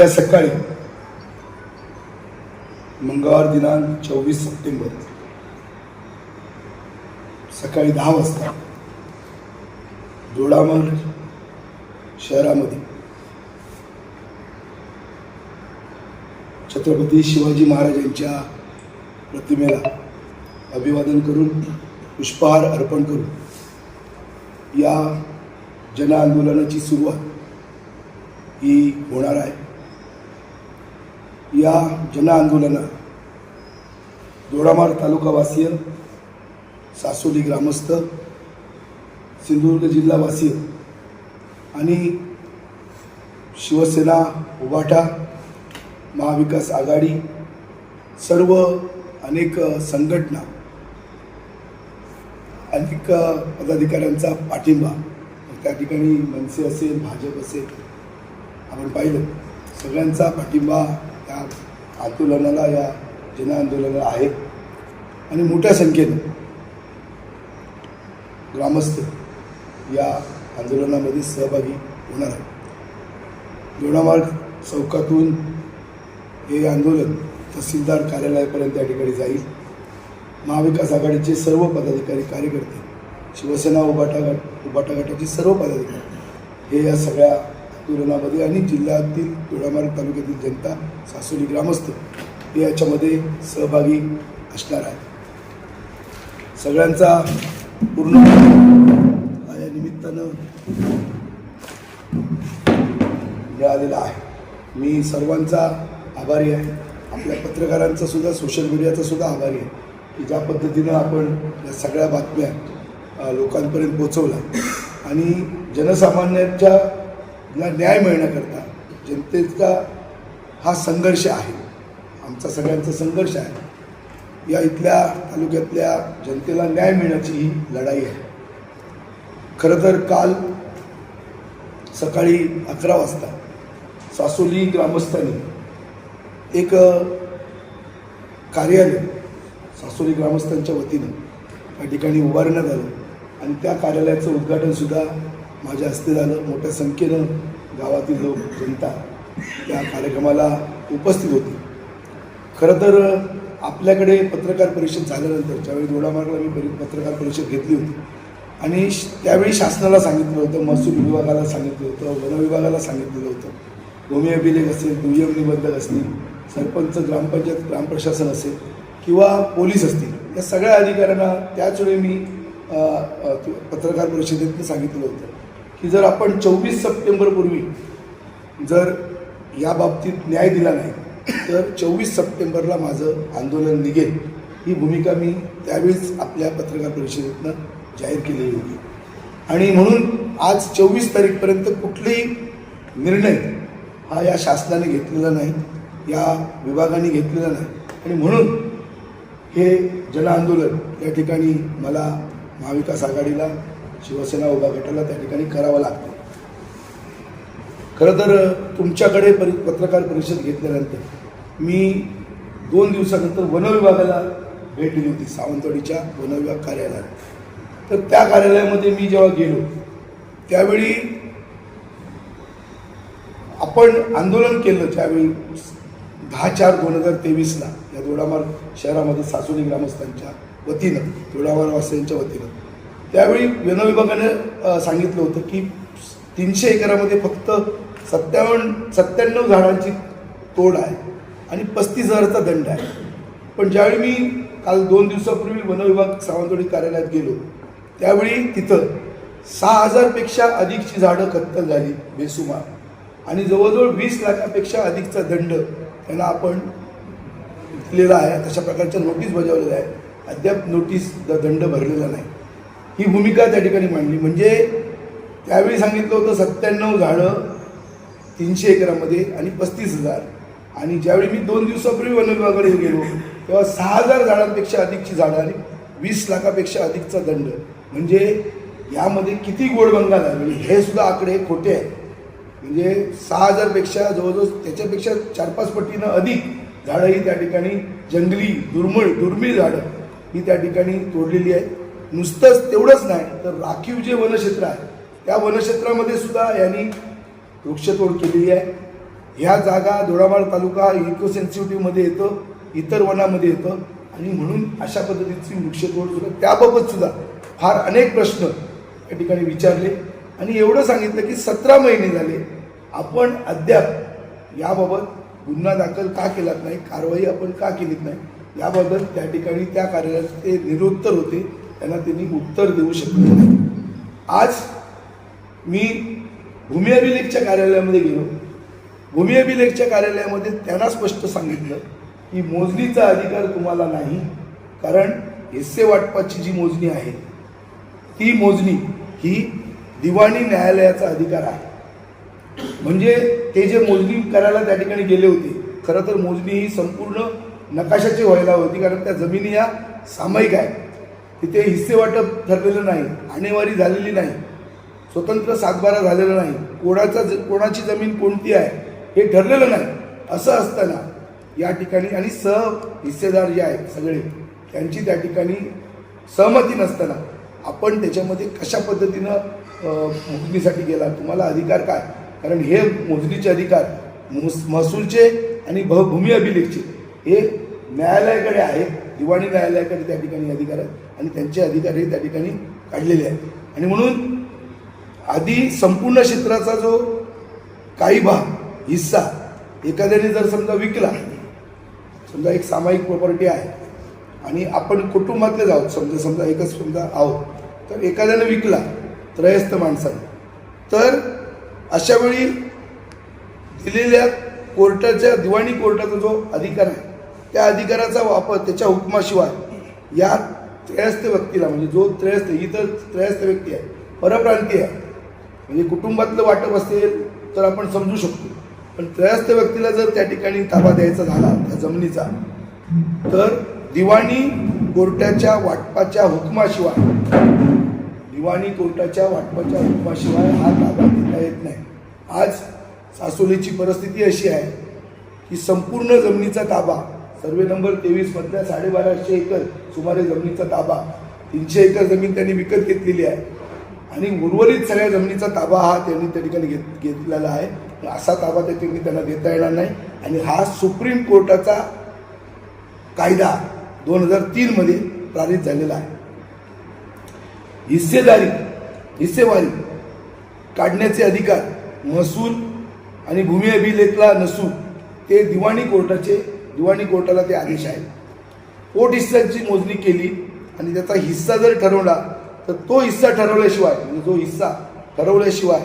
उद्या सकाळी मंगळवार दिनांक चोवीस सप्टेंबर सकाळी दहा वाजता दोडामल शहरामध्ये छत्रपती शिवाजी महाराजांच्या प्रतिमेला अभिवादन करून पुष्पहार अर्पण करून या जनआंदोलनाची सुरुवात ही होणार आहे. या जनआंदोलनात दोडामार तालुकावासीय सासोली ग्रामस्थ सिंधुदुर्ग जिल्हावासीय आणि शिवसेना उभाटा महाविकास आघाडी सर्व अनेक संघटना अनेक पदाधिकाऱ्यांचा पाठिंबा त्या ठिकाणी मनसे असेल भाजप असेल आपण पाहिलं सगळ्यांचा पाठिंबा या आंदोलनाला या जनआंदोलनाला आहे आणि मोठ्या संख्येनं ग्रामस्थ या आंदोलनामध्ये सहभागी होणार आहे लोणामार्ग चौकातून हे आंदोलन तहसीलदार कार्यालयापर्यंत या ठिकाणी जाईल. महाविकास आघाडीचे सर्व पदाधिकारी कार्यकर्ते शिवसेना उभाटा गट उभाटा गटाचे सर्व पदाधिकारी हे या सगळ्या आंदोलनामध्ये आणि जिल्ह्यातील दोडामार्ग तालुक्यातील जनता सासोली ग्रामस्थ हे याच्यामध्ये सहभागी असणार आहे सगळ्यांचा पूर्ण या निमित्तानं मिळालेला आहे. मी सर्वांचा आभारी आहे. आपल्या पत्रकारांचा सुद्धा सोशल मीडियाचा सुद्धा आभारी आहे की ज्या पद्धतीनं आपण या सगळ्या बातम्या लोकांपर्यंत पोचवल्या आणि जनसामान्यांच्या न्याय मिळण्याकरता जनतेचा हा संघर्ष आहे. आमचा सगळ्यांचा संघर्ष आहे. या इथल्या तालुक्यातल्या जनतेला न्याय मिळण्याची ही लढाई आहे. खरं तर काल सकाळी अकरा वाजता सासोली ग्रामस्थांनी एक कार्यालय सासोली ग्रामस्थांच्या वतीनं त्या ठिकाणी उभारण्यात आलं. आणि त्या कार्यालयाचं उद्घाटनसुद्धा माझ्या हस्ते झालं मोठ्या संख्येनं गावातील लोक जनता त्या कार्यक्रमाला उपस्थित होती. खरं तर आपल्याकडे पत्रकार परिषद झाल्यानंतर ज्यावेळी दोडामार्गला मी परि- पत्रकार परिषद घेतली होती आणि श- त्यावेळी शासनाला सांगितलं होतं महसूल विभागाला सांगितलं होतं वन विभागाला सांगितलेलं होतं. भूमी अभिलेख असेल दुय्यम निबंधक असतील सरपंच ग्रामपंचायत ग्रामप्रशासन असेल किंवा पोलीस असतील या सगळ्या अधिकाऱ्यांना त्याच वेळी मी पत्रकार परिषदेतनं सांगितलं होतं. की जर आपण चोवीस सप्टेंबरपूर्वी जर या बाबतीत न्याय दिला नाही तर चोवीस सप्टेंबरला माझं आंदोलन निघेल. ही भूमिका मी त्यावेळीच आपल्या पत्रकार परिषदेतनं जाहीर केलेली होती. आणि म्हणून आज चोवीस तारीखपर्यंत कुठलेही निर्णय हा या शासनाने घेतलेला नाही या विभागाने घेतलेला नाही. आणि म्हणून हे जनआंदोलन या ठिकाणी मला महाविकास आघाडीला शिवसेना उभा गटाला त्या ठिकाणी करावं लागतं. खरं तर तुमच्याकडे परि पत्रकार परिषद घेतल्यानंतर मी दोन दिवसानंतर वनविभागाला भेट दिली होती सावंतवाडीच्या वनविभाग कार्यालयात. तर त्या कार्यालयामध्ये मी जेव्हा गेलो त्यावेळी आपण आंदोलन केलं त्यावेळी दहा चार दोन हजार तेवीसला या दोडामार्ग शहरामध्ये सासोली ग्रामस्थांच्या वतीनं दोडामार्ग वासियांच्या वतीनं त्यावेळी वनविभागानं सांगितलं होतं की तीनशे एकरामध्ये फक्त सत्तावन्न सत्त्याण्णव झाडांची तोड आहे आणि पस्तीस हजाराचा दंड आहे. पण ज्यावेळी मी काल दोन दिवसापूर्वी वनविभाग सावंतवाडी कार्यालयात गेलो त्यावेळी तिथं सहा हजारपेक्षा अधिकची झाडं कत्तल झाली बेसुमार. आणि जवळजवळ वीस लाखापेक्षा अधिकचा दंड त्यांना आपण दिलेला आहे. तशा प्रकारच्या नोटीस बजावलेल्या आहे अद्याप नोटीस द दंड भरलेला नाही. ही भूमिका त्या ठिकाणी मांडली. म्हणजे त्यावेळी सांगितलं होतं सत्त्याण्णव झाडं तीनशे एकरामध्ये आणि पस्तीस हजार. आणि ज्यावेळी मी दोन दिवसापूर्वी वन विभागाकडे गेलो तेव्हा सहा हजार झाडांपेक्षा अधिकची झाडं आणि वीस लाखापेक्षा अधिकचा दंड. म्हणजे यामध्ये किती गोडबंगा झाली हे सुद्धा आकडे खोटे आहेत. म्हणजे सहा हजारपेक्षा जवळजवळ त्याच्यापेक्षा चार पाच पटीनं अधिक झाडं ही त्या ठिकाणी जंगली दुर्मळ दुर्मिळ झाडं ही त्या ठिकाणी तोडलेली आहेत. नुसतंच तेवढंच नाही तर राखीव जे वनक्षेत्र आहे त्या वनक्षेत्रामध्ये सुद्धा यांनी वृक्षतोड केलेली आहे. ह्या जागा दोडामाळ तालुका इको सेन्सिटिव्हमध्ये येतं इतर वनामध्ये येतं आणि म्हणून अशा पद्धतीची वृक्षतोड सुद्धा त्याबाबत सुद्धा फार अनेक प्रश्न या ठिकाणी विचारले. आणि एवढं सांगितलं की सतरा महिने झाले आपण अद्याप याबाबत गुन्हा दाखल का केलात नाही कारवाई आपण का केलीत नाही याबद्दल त्या ठिकाणी त्या कार्यालयात ते निरुत्तर होते. त्यांना त्यांनी उत्तर देऊ शकले नाही. आज मी भूमी अभिलेखच्या कार्यालयामध्ये गेलो. भूमी अभिलेखच्या कार्यालयामध्ये त्यांना स्पष्ट सांगितलं की मोजणीचा अधिकार तुम्हाला नाही कारण हिस्से वाटपाची जी मोजणी आहे ती मोजणी ही दिवाणी न्यायालयाचा अधिकार आहे. म्हणजे ते जे मोजणी करायला त्या ठिकाणी गेले होते खरं तर मोजणी ही संपूर्ण नकाशाची व्हायला होती कारण त्या जमिनी या सामायिक आहेत. तिथे हिस्से वाटप ठरलेलं नाही आणेवारी झालेली नाही स्वतंत्र सातबारा झालेला नाही कोणाचा ज- कोणाची जमीन कोणती आहे हे ठरलेलं नाही असं असताना या ठिकाणी आणि सह हिस्सेदार जे आहेत सगळे त्यांची त्या ठिकाणी सहमती नसताना आपण त्याच्यामध्ये कशा पद्धतीनं मोजणीसाठी गेला तुम्हाला अधिकार काय? कारण हे मोजणीचे अधिकार महसूलचे आणि भ भूमी अभिलेखचे हे न्यायालयाकडे आहेत दिवाणी न्यायालयाकडे त्या ठिकाणी अधिकार आहेत. आणि त्यांचे अधिकारी त्या ठिकाणी काढलेले आहेत. आणि म्हणून आधी संपूर्ण क्षेत्राचा जो काही भाग हिस्सा एखाद्याने जर समजा विकला समजा एक सामायिक प्रॉपर्टी आहे आणि आपण कुटुंबातलेच आहोत समजा समजा एकच समजा आहोत तर एखाद्याने विकला त्रयस्थ माणसाने तर अशावेळी दिलेल्या कोर्टाच्या दिवाणी कोर्टाचा जो अधिकार आहे त्या अधिकाराचा वापर त्याच्या हुकमाशिवाय या त्रयस्थ व्यक्तीला म्हणजे जो त्रयस्थ ही तर त्रयस्थ व्यक्ती आहे परप्रांतीय आहे. म्हणजे कुटुंबातलं वाटप असेल तर आपण समजू शकतो. पण त्रयस्थ व्यक्तीला जर त्या ठिकाणी ताबा द्यायचा झाला त्या जमिनीचा तर दिवाणी कोर्टाच्या वाटपाच्या हुकमाशिवाय दिवाणी कोर्टाच्या वाटपाच्या हुकमाशिवाय हा ताबा देता येत नाही. आज सासोलीची परिस्थिती अशी आहे की संपूर्ण जमिनीचा ताबा सर्वे नंबर तेवीसमधल्या साडेबाराशे एकर सुमारे जमिनीचा ताबा तीनशे एकर जमीन त्यांनी विकत घेतलेली आहे. आणि उर्वरित सगळ्या जमिनीचा ताबा हा त्यांनी त्या ठिकाणी घेत घेतलेला आहे. पण असा ताबा त्या ठिकाणी त्यांना देता येणार नाही. आणि हा सुप्रीम कोर्टाचा कायदा दोन हजार तीनमध्ये पारित झालेला आहे. हिस्सेदारी हिस्सेवारी काढण्याचे अधिकार महसूल आणि भूमी अभिलेखला नसून ते दिवाणी कोर्टाचे दिवाणी कोर्टाला ते आदेश आहेत. पोट हिस्साची मोजणी केली आणि त्याचा हिस्सा जर ठरवला तर तो हिस्सा ठरवल्याशिवाय म्हणजे जो हिस्सा ठरवल्याशिवाय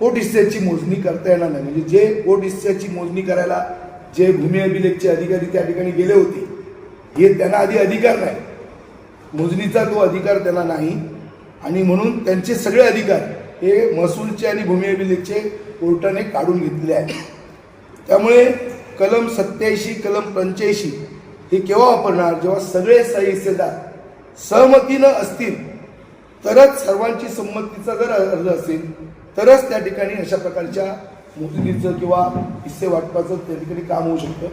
पोट हिस्स्याची मोजणी करता येणार नाही. म्हणजे जे पोट हिस्स्याची मोजणी करायला जे भूमी अभिलेखचे अधिकारी त्या ठिकाणी गेले होते हे त्यांना आधी अधिकार नाही. मोजणीचा तो अधिकार त्यांना नाही. आणि म्हणून त्यांचे सगळे अधिकार हे महसूलचे आणि भूमी अभिलेखचे कोर्टाने काढून घेतलेले आहेत. त्यामुळे कलम सत्याऐंशी कलम पंच्याऐंशी ही केव्हा वापरणार? जेव्हा सगळे सहिस्सेदार सहमतीनं असतील तरच सर्वांची संमतीचा जर अर्ज असेल तरच त्या ठिकाणी अशा प्रकारच्या मोजणीचं किंवा हिस्से वाटपाचं त्या ठिकाणी काम होऊ शकतं.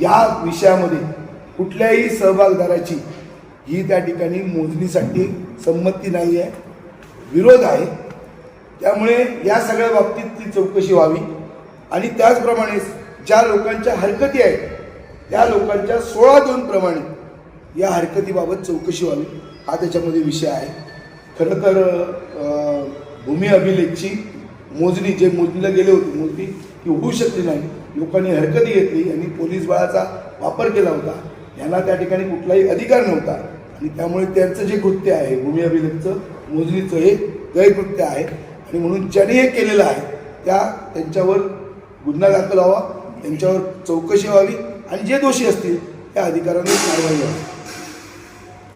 या विषयामध्ये कुठल्याही सहभागदाराची ही त्या ठिकाणी मोजणीसाठी संमती नाही आहे विरोध आहे. त्यामुळे या सगळ्या बाबतीत ती चौकशी व्हावी. आणि त्याचप्रमाणे ज्या लोकांच्या हरकती आहेत त्या लोकांच्या सोळा दोन प्रमाणे या हरकतीबाबत चौकशी व्हावी. हा त्याच्यामध्ये विषय आहे. खरं तर भूमी अभिलेखची मोजणी जे मोजणीला गेले होते मोजणी ती होऊ शकली नाही. लोकांनी हरकती घेतली आणि पोलीस बळाचा वापर केला होता. यांना त्या ठिकाणी कुठलाही अधिकार नव्हता. आणि त्यामुळे त्यांचं जे कृत्य आहे भूमी अभिलेखचं मोजणीचं हे गैरकृत्य आहे. आणि म्हणून ज्यांनी हे केलेलं आहे त्या त्यांच्यावर गुन्हा दाखल व्हावा. त्यांच्यावर चौकशी व्हावी आणि जे दोषी असतील त्या अधिकाऱ्यांनी कारवाई व्हावी.